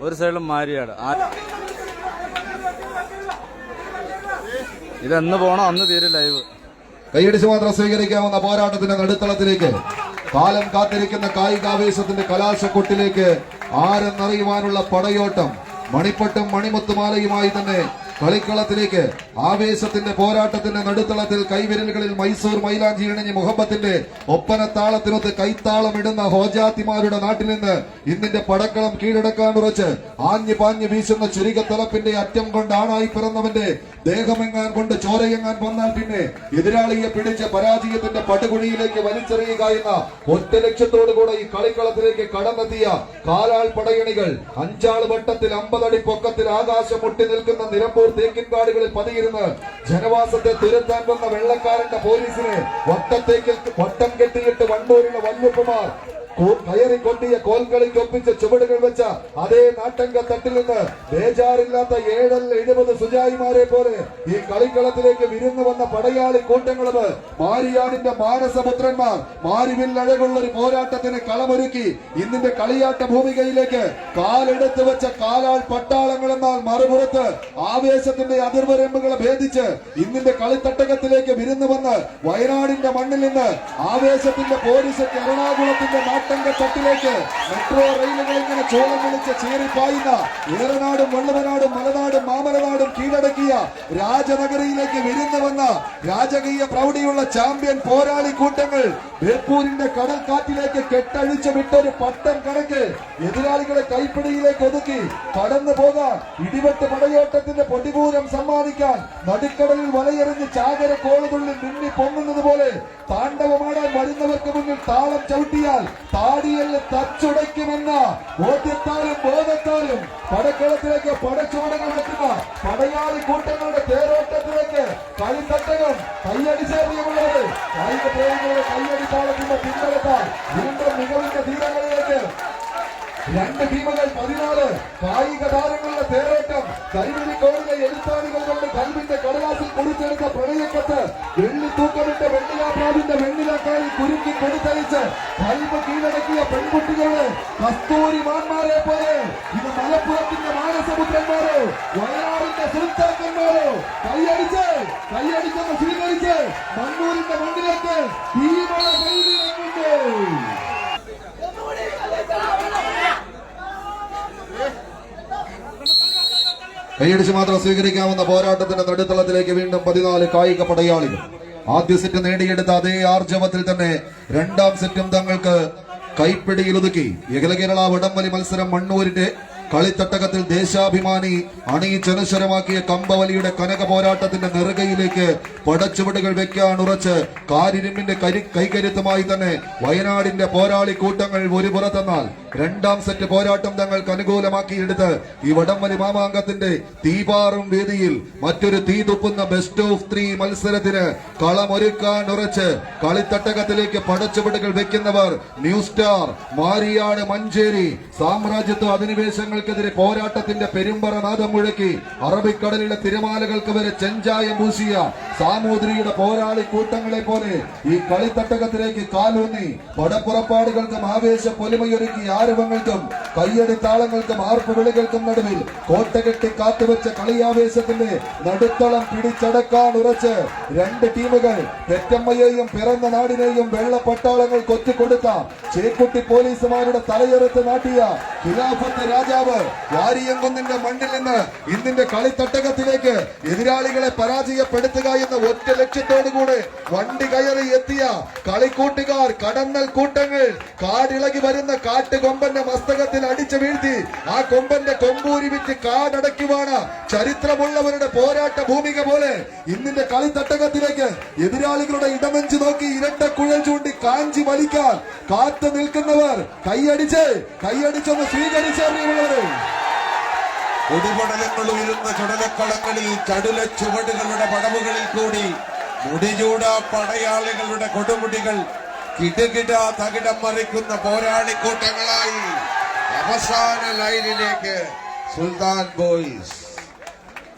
ഒരു സൈഡിലും മാരിയാട്. ഇതെന്ന് പോണോ? അന്ന് തീരും ലൈവ് കൈയടിച്ച് മാത്രം സ്വീകരിക്കാവുന്ന പോരാട്ടത്തിന്റെ നടുത്തളത്തിലേക്ക് കാലം കാത്തിരിക്കുന്ന കായികാവേശത്തിന്റെ കലാശക്കൊട്ടിലേക്ക് ആരെന്നറിയുവാനുള്ള പടയോട്ടം മണിപ്പട്ടും മണിമുത്തുമാലയുമായി തന്നെ കളിക്കളത്തിലേക്ക് ആവേശത്തിന്റെ പോരാട്ടത്തിന്റെ നടുത്തളത്തിൽ കൈവിരലുകളിൽ മൈസൂർ മൈലാഞ്ചി ഇണഞ്ഞ് മുഹബത്തിന്റെ ഒപ്പനത്താളത്തിനൊത്ത് കൈത്താളം ഇടുന്ന ഹോജാത്തിമാരുടെ നാട്ടിൽ നിന്ന് ഇന്നിന്റെ പടക്കളം കീഴടക്കാൻ ഉറച്ച് ആഞ്ഞു പാഞ്ഞു വീശുന്ന ചുരികത്തലപ്പിന്റെ അറ്റം കൊണ്ട് ആണായി പിറന്നവന്റെ ദേഹമെങ്ങാൻ കൊണ്ട് ചോരയെങ്ങാൻ വന്നാൽ പിന്നെ എതിരാളിയെ പിടിച്ച് പരാജയത്തിന്റെ പടുകുഴിയിലേക്ക് വലിച്ചെറിയുക എന്ന ഒറ്റ ലക്ഷ്യത്തോടു കൂടെ ഈ കളിക്കളത്തിലേക്ക് കടന്നെത്തിയ കാലാൾ പടയണികൾ. അഞ്ചാൾ വട്ടത്തിൽ അമ്പതടി പൊക്കത്തിൽ ആകാശം മുട്ടി നിൽക്കുന്ന നിലമ്പൂർ തേക്കിൻകാടുകളിൽ പതിയിരുന്ന് ജനവാസത്തെ തുരത്താൻ വന്ന വെള്ളക്കാരന്റെ പോലീസിനെ വട്ടത്തേക്ക് വട്ടം കെട്ടിയിട്ട് വണ്ടൂരിലെ വല്യപ്പമാർ കയറി കൊണ്ടിയ കൊപ്പിച്ച് ചുവടുകൾ വെച്ച അതേ നാട്ടങ്ക തട്ടിൽ നിന്ന് ബേജാറില്ലാത്ത ഏഴല്ല എഴുപത് സുജായിമാരെ പോലെ ഈ കളിക്കളത്തിലേക്ക് വിരുന്നു വന്ന പടയാളി കൂട്ടങ്ങളത് മാരിയാടിന്റെ മാനസപുത്രന്മാർ മാരിവില്ലഴകുള്ള ഒരു പോരാട്ടത്തിന് കളമൊരുക്കി ഇന്നിന്റെ കളിയാട്ട ഭൂമികയിലേക്ക് കാലെടുത്ത് വെച്ച കാലാൾ പട്ടാളങ്ങൾ എന്നാൽ മറുപുറത്ത് ആവേശത്തിന്റെ അതിർവരമ്പുകളെ ഭേദിച്ച് ഇന്നിന്റെ കളിത്തട്ടകത്തിലേക്ക് വിരുന്നു വന്ന് വയനാടിന്റെ മണ്ണിൽ നിന്ന് ആവേശത്തിന്റെ പോലീസ് എറണാകുളത്തിന്റെ നാട്ടങ്ക തട്ടിലേക്ക് മെട്രോ റെയിലുകൾ ഇങ്ങനെ ചോളം വിളിച്ച് ചീറിപ്പായുന്ന ഏറനാടും വള്ളവനാടും മലനാടും മാമലനാടും കീഴടക്കിയ രാജനഗരിയിലേക്ക് വിരുന്നു വന്ന രാജകീയ പ്രൗഢിയുള്ള ചാമ്പ്യൻ പോരാളി കൂട്ടങ്ങൾ ബേപ്പൂരിന്റെ കടൽക്കാറ്റിലേക്ക് കെട്ടഴിച്ചു വിട്ടൊരു പട്ടം കണക്ക് എതിരാളികളെ കൈപ്പിടിയിലേക്ക് ഒതുക്കി കടന്നു പോകാൻ ഇടിവെട്ട് പടയോട്ടത്തിന്റെ പൊടിപൂരം സമ്മാനിക്കാൻ നടുക്കടലിൽ വലയെറിഞ്ഞ് ചാകര കോളുകളിൽ മിന്നി പൊങ്ങുന്നത് പോലെ താണ്ഡവമാടാൻ വരുന്നവർക്ക് മുന്നിൽ താളം ചവിട്ടിയാൽ താടിയിൽ തച്ചുടയ്ക്കുമെന്ന ബോധ്യത്താലും ബോധത്താലും പടക്കളത്തിലേക്ക് പടച്ചുവടങ്ങൾ വെക്കുന്ന പടയാളി കൂട്ടങ്ങളുടെ തേരോട്ടത്തിലേക്ക് കളിത്തട്ടകം കൈയടിച്ചേറിയുള്ളത് കായിക പ്രേമികളുടെ കൈയടിത്താളത്തിന്റെ പിന്തുണത്താൽ വീണ്ടും മികവിന്റെ തീരങ്ങളിലേക്ക് രണ്ട് ടീമുകൾ പതിനാല് കായിക താരങ്ങളുടെ തേരോട്ടം കരിമിഴിക്കോടിലെ എഴുത്താണികൾ കൊണ്ട് കൽവിന്റെ കടലാസിൽ കുറിച്ചെടുത്ത വെണ്ണിലാക്കായി കുരുക്കി കൊടുത്തയച്ച് കൽവ് കീഴടക്കിയ പെൺകുട്ടികളെ കസ്തൂരി മാന്മാരെ പോലെ ഇത് മലപ്പുറത്തിന്റെ മാനസപുത്രന്മാരോ വയനാടിന്റെ സുൽത്താക്കന്മാരോ കൈയടിച്ച് കൈയടിച്ചെന്ന് സ്വീകരിച്ച് മണ്ണൂരിന്റെ മണ്ണിലേക്ക് പെയ്തിറങ്ങുന്നു കൈയടിച്ച് മാത്രം സ്വീകരിക്കാവുന്ന പോരാട്ടത്തിന്റെ നടുത്തളത്തിലേക്ക് വീണ്ടും പതിനാല് കായിക പടയാളികൾ. ആദ്യ സെറ്റ് നേടിയെടുത്ത അതേ ആർജവത്തിൽ തന്നെ രണ്ടാം സെറ്റും തങ്ങൾക്ക് കൈപ്പിടിയിൽ ഒതുക്കി. അഖില കേരള വടംവലി മത്സരം മണ്ണൂരിന്റെ കളിത്തട്ടകത്തിൽ ദേശാഭിമാനി അണിയിച്ചനുസരമാക്കിയ കമ്പവലിയുടെ കനക പോരാട്ടത്തിന്റെ നെറുകയിലേക്ക് പടച്ചുവടുകൾ വെക്കാൻ ഉറച്ച്. കാരിരുമ്പിന്റെ കരി കൈകരുത്തുമായി തന്നെ വയനാടിന്റെ പോരാളി കൂട്ടങ്ങൾ ഒരു പുറത്തെന്നാൽ രണ്ടാം സെറ്റ് പോരാട്ടം തങ്ങൾക്ക് അനുകൂലമാക്കിയെടുത്ത് ഈ വടംവലി മാമാങ്കത്തിന്റെ തീപാറും വേദിയിൽ മറ്റൊരു തീ തുപ്പുന്ന ബെസ്റ്റ് ഓഫ് ത്രീ മത്സരത്തിന് കളമൊരുക്കാൻ ഉറച്ച് കളിത്തട്ടകത്തിലേക്ക് പടച്ചുവടുകൾ വെക്കുന്നവർ ന്യൂ സ്റ്റാർ മാരിയാട് മഞ്ചേരി. സാമ്രാജ്യത്വ അധിനിവേശങ്ങൾക്കെതിരെ പോരാട്ടത്തിന്റെ പെരുമ്പറ നാദം മുഴക്കി അറബിക്കടലിലെ തിരമാലകൾക്ക് വരെ ചെഞ്ചായം പൂശിയ സാമൂതിരിയുടെ പോരാളി കൂട്ടങ്ങളെ പോലെ ഈ കളിത്തട്ടകത്തിലേക്ക് കാലൂന്നി പടപ്പുറപ്പാടുകൾക്കും ആവേശ പൊലിമയൊരുക്കി ആരവങ്ങൾക്കും കയ്യടിത്താളങ്ങൾക്കും ആർപ്പുവിളികൾക്കും നടുവിൽ കോട്ടകെട്ടി കാത്തുവെച്ച കളിയാവേശത്തിന്റെ നടുത്തളം പിടിച്ചടക്കാൻ ഉറച്ച് രണ്ട് ടീമുകൾ തെറ്റമ്മയെയും പിറന്ന നാടിനെയും വെള്ളപ്പട്ടാളങ്ങൾ കൊത്തിക്കൊടുത്ത ചേക്കുട്ടി പോലീസുമാരുടെ തലയെറുത്ത് നാട്ടിയ ഖിലാഫത്ത് രാജാവ് വാരിയങ്കുന്നിന്റെ മണ്ണിൽ നിന്ന് ഇന്നിന്റെ കളിത്തട്ടകത്തിലേക്ക് എതിരാളികളെ പരാജയപ്പെടുത്തുക എന്ന ഒറ്റ ലക്ഷ്യത്തോടുകൂടെ വണ്ടി കയറി എത്തിയ കളിക്കൂട്ടുകാർ കടന്നൽ കൂട്ടങ്ങൾ കാടിളകി വരുന്ന കാട്ടുകൊമ്പന്റെ മസ്തകത്തിൽ അടിച്ചു വീഴ്ത്തി ആ കൊമ്പന്റെ കൊമ്പൂരി വിറ്റ് കാടടയ്ക്കുവാണ് ചരിത്രമുള്ളവരുടെ പോരാട്ട ഭൂമിക പോലെ ഇന്നിന്റെ കളിത്തട്ടകത്തിലേക്ക് എതിരാളികളുടെ ഇടമെഞ്ചു നോക്കി ഇരട്ട കുഴൽ ചൂണ്ടി കാഞ്ചി വലിക്കാൻ കാത്തു നിൽക്കുന്നവർ കൈയടിച്ച് കൈയടിച്ചൊന്ന് സ്വീകരിച്ച പൊടിപടലങ്ങൾ ഉയരുന്ന ചുടലക്കളങ്ങളിൽ ചടുല ചുവടുകളുടെ പടവുകളിൽ കൂടി മുടിചൂട പടയാളികളുടെ കൊടുമുടികൾ കിടുകിട തകിടം മറിക്കുന്ന പോരാളിക്കൂട്ടങ്ങളായി അവസാന ലൈനിലേക്ക് സുൽത്താൻ ബോയ്സ്.